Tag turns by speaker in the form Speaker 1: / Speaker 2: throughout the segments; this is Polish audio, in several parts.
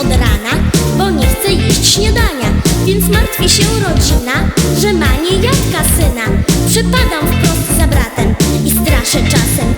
Speaker 1: od rana, bo nie chce jeść śniadania. Więc martwi się rodzina, że ma niejadka syna. Przypadam wprost za bratem i straszę czasem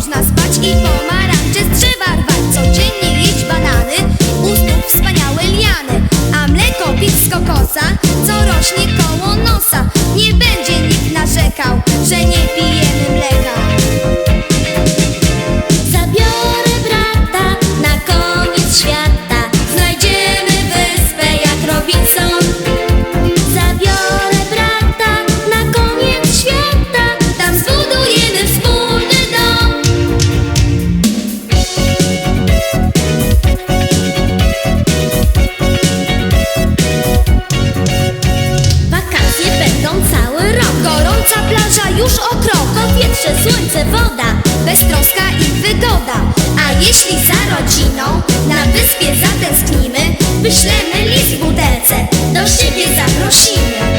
Speaker 2: można spać i pomarańcze z drzewa Codziennie jeść banany, u stóp wspaniałe liany A mleko pić z kokosa, co rośnie koło nosa. Nie będzie nikt narzekał, że nie pijemy mleka już o krok
Speaker 1: Powietrze, słońce, woda
Speaker 2: Beztroska i wygoda. A jeśli za rodziną na wyspie zatęsknimy Wyślemy list w butelce, do siebie zaprosimy